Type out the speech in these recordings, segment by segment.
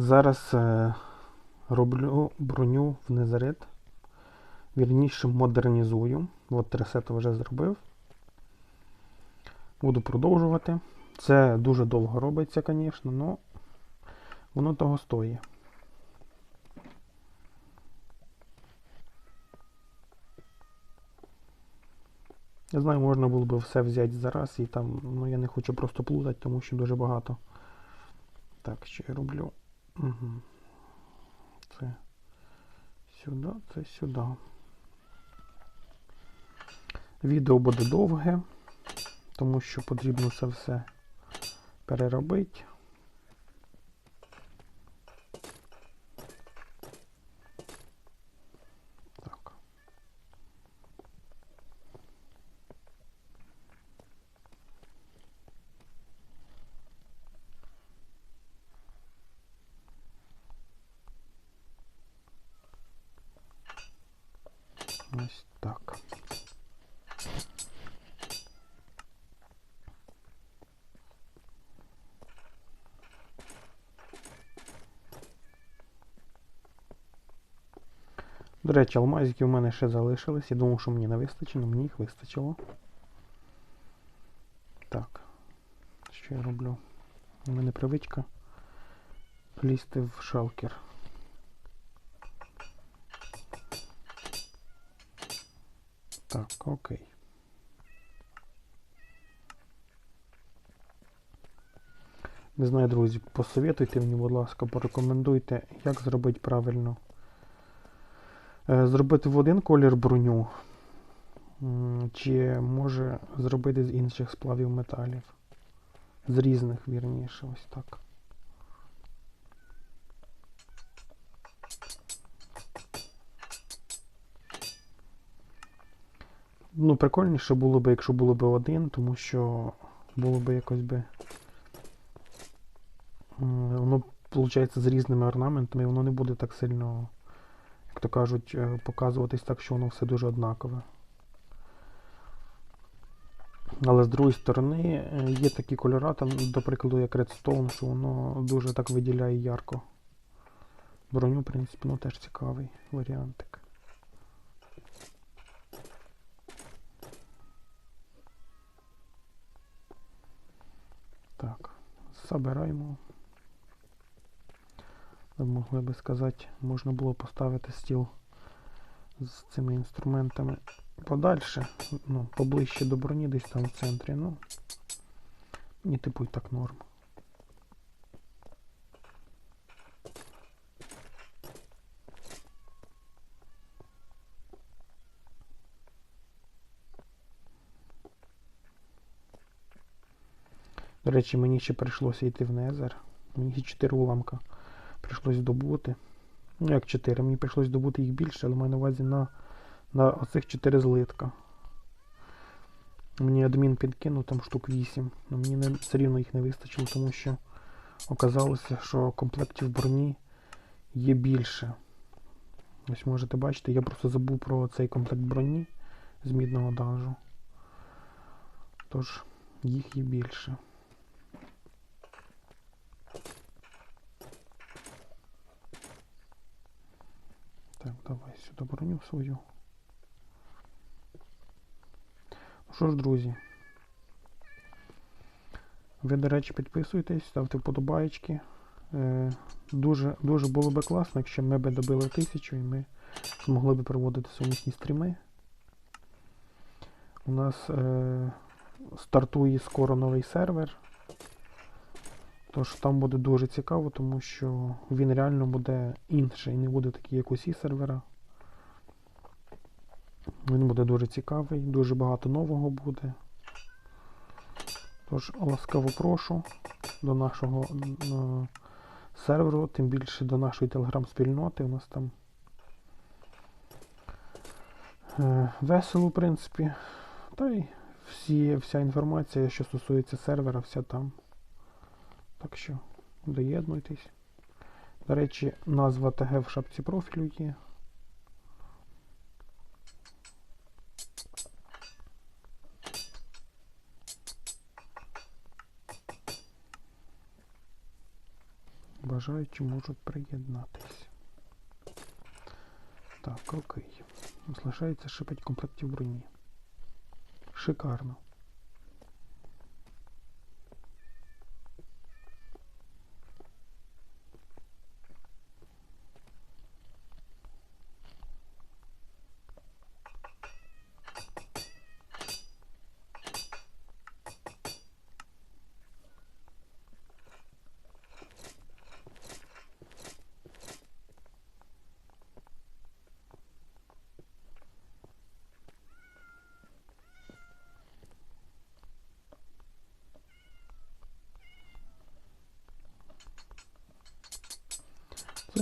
Зараз е, роблю броню в Незарит. Вірніше модернізую. От тресет вже зробив. Буду продовжувати. Це дуже довго робиться, звісно, але воно того стоїть. Я знаю, можна було би все взяти зараз і там, ну я не хочу просто плутати, тому що дуже багато. Так, що я роблю? Угу. Це сюди, це сюди. Відео буде довге, тому що потрібно це все переробити. Ось так. До речі, алмазики в мене ще залишились. Я думав, що мені не вистачить, але мені їх вистачило. Так. Що я роблю? У мене привичка лізти в шалкер. Так, окей. Не знаю, друзі, посоветуйте мені, будь ласка, порекомендуйте, як зробити правильно. Е, Зробити в один колір броню, чи може зробити з інших сплавів металів. З різних, вірніше, ось так. Ну, прикольніше було б, якщо було б один, тому що було б якось би. Воно, виходить, з різними орнаментами, і воно не буде так сильно, як то кажуть, е, показуватись так, що воно все дуже однакове. Але з другої сторони е, є такі кольори, там, до прикладу, як Redstone, що воно дуже так виділяє ярко. Броню, в принципі, ну теж цікавий варіантик. Так, забираємо. Могли би сказати, можна було поставити стіл з цими інструментами подальше, ну, поближче до броні, десь там в центрі, ну. Мені типу і так норм. До речі, мені ще прийшлося йти в Незер. Мені ще 4 уламка прийшлось добути. Ну як 4, мені прийшлось добути їх більше, але маю на увазі на, на оцих 4 злитка. Мені адмін підкинув там штук 8, але мені не, все рівно їх не вистачило, тому що оказалося, що комплектів броні є більше. Ось можете бачити, я просто забув про цей комплект броні з мідного данжу. Тож, їх є більше. Так, давай сюди броню свою. Ну що ж, друзі. Ви, до речі, підписуйтесь, ставте вподобайки. Е, дуже, дуже було би класно, якщо ми б добили тисячу і ми змогли б проводити сумісні стріми. У нас е, стартує скоро новий сервер. Тож там буде дуже цікаво, тому що він реально буде інший, не буде такий, як усі сервера. Він буде дуже цікавий, дуже багато нового буде. Тож ласкаво прошу до нашого е, серверу, тим більше до нашої телеграм-спільноти. У нас там е, весело, в принципі. Та й всі, вся інформація, що стосується сервера, вся там. Так що доєднуйтесь. До речі, назва ТГ в шапці профілю є. Бажаючі можуть приєднатись. Так, окей. Залишається 5 комплектів броні. Шикарно.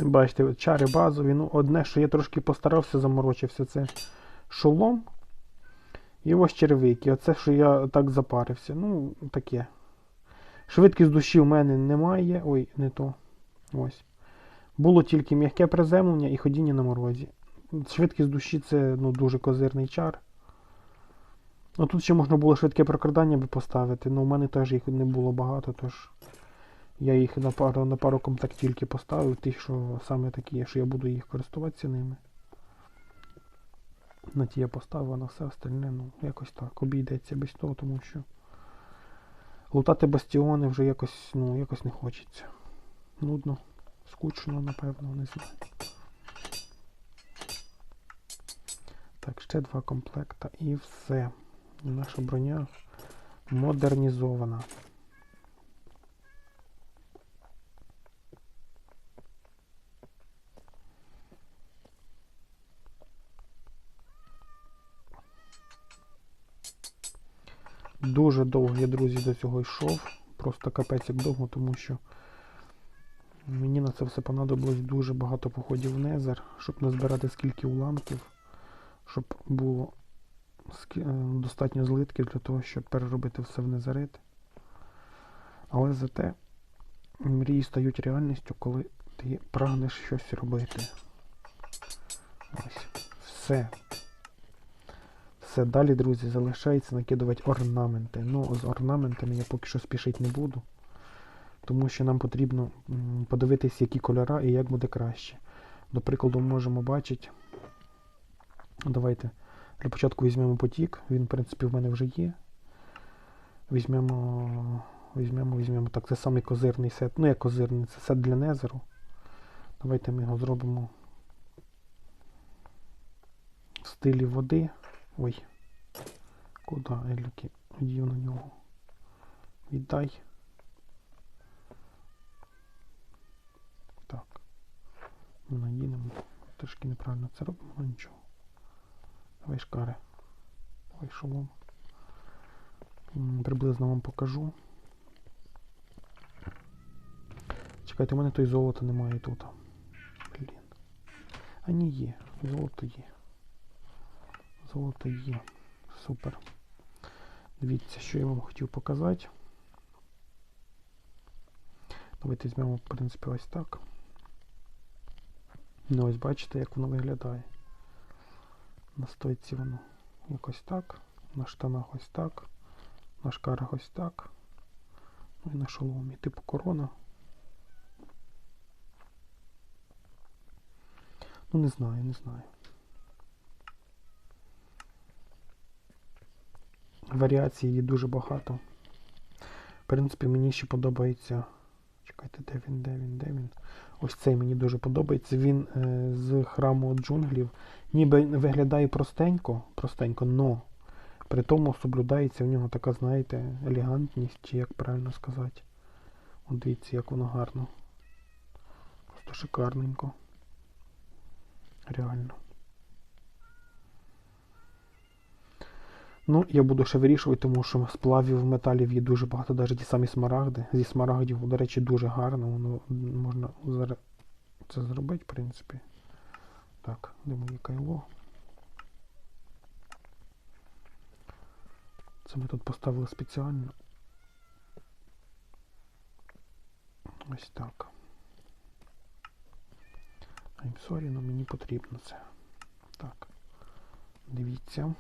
Бачите, чари базові. Ну, одне, що я трошки постарався, заморочився, це шолом. І ось черевики. Оце, що я так запарився. Ну, таке. Швидкість душі в мене немає. Ой, не то. Ось. Було тільки м'яке приземлення і ходіння на морозі. Швидкість душі це ну, дуже козирний чар. Ну тут ще можна було швидке прокрадання би поставити, але у мене теж їх не було багато, тож я їх на пару на пару комплект тільки поставив, ті, що саме такі, що я буду їх користуватися ними. На ті я поставив, а на все остальне, ну, якось так, обійдеться без того, тому що лутати бастіони вже якось, ну, якось не хочеться. Нудно, скучно, напевно, не знаю. Так, ще два комплекта і все. Наша броня модернізована. Дуже довго я, друзі, до цього йшов. Просто капець як довго, тому що мені на це все понадобилось дуже багато походів в Незер, щоб назбирати скільки уламків, щоб було е, достатньо злитків для того, щоб переробити все в Незерит. Але зате мрії стають реальністю, коли ти прагнеш щось робити. Ось. Все. Все, далі, друзі, залишається накидувати орнаменти. Ну, з орнаментами я поки що спішити не буду. Тому що нам потрібно м, подивитись, які кольора і як буде краще. До прикладу, можемо бачити. Давайте для початку візьмемо потік. Він, в принципі, в мене вже є. Візьмемо. Візьмемо, візьмемо. Так, це самий козирний сет. Ну, як козирний, це сет для Незеру. Давайте ми його зробимо в стилі води. Ой. Куди, Елюки? Дів на нього. Віддай. Так. Ми надінемо. Трошки неправильно це робимо, але нічого. Давай шкари. Давай шолом. Приблизно вам покажу. Чекайте, у мене той золота немає тут. Блін. А ні є. Золото є. Золото є. Супер. Дивіться, що я вам хотів показати. Давайте візьмемо, в принципі, ось так. Ну, ось бачите, як воно виглядає. На стойці воно якось так. На штанах ось так. На шкарах ось так. Ну і на шоломі. Типу корона. Ну не знаю, не знаю. Варіацій її дуже багато. В принципі, мені ще подобається. Чекайте, де він, де він, де він. Ось цей мені дуже подобається. Він е, з храму джунглів. Ніби виглядає простенько, простенько, но при тому соблюдається в нього така, знаєте, елегантність, чи як правильно сказати. От дивіться, як воно гарно. Просто шикарненько. Реально. Ну, я буду ще вирішувати, тому що сплавів металів є дуже багато, навіть ті самі смарагди. Зі смарагдів, до речі, дуже гарно. Воно можна зараз це зробити, в принципі. Так, де моє кайло? Це ми тут поставили спеціально. Ось так. I'm sorry, але мені потрібно це. Так. Дивіться.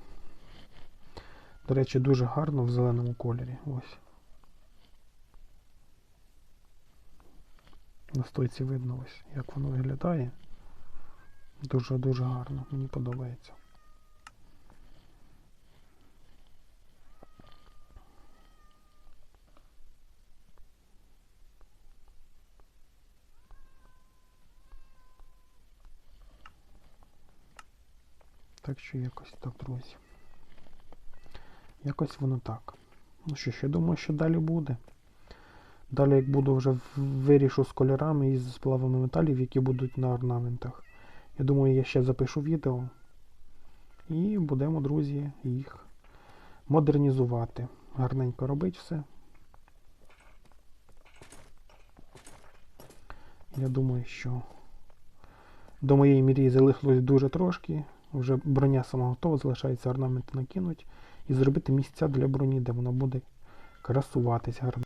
До речі, дуже гарно в зеленому кольорі. Ось. На стойці видно ось, як воно виглядає. Дуже-дуже гарно, мені подобається. Так що якось так, друзі. Якось воно так. Ну що я думаю, що далі буде. Далі, як буду вже вирішу з кольорами і з сплавами металів, які будуть на орнаментах. Я думаю, я ще запишу відео. І будемо, друзі, їх модернізувати. Гарненько робити все. Я думаю, що до моєї мрії залишилось дуже трошки. Вже броня сама готова, залишається орнаменти накинуть і зробити місця для броні, де вона буде красуватись гарно.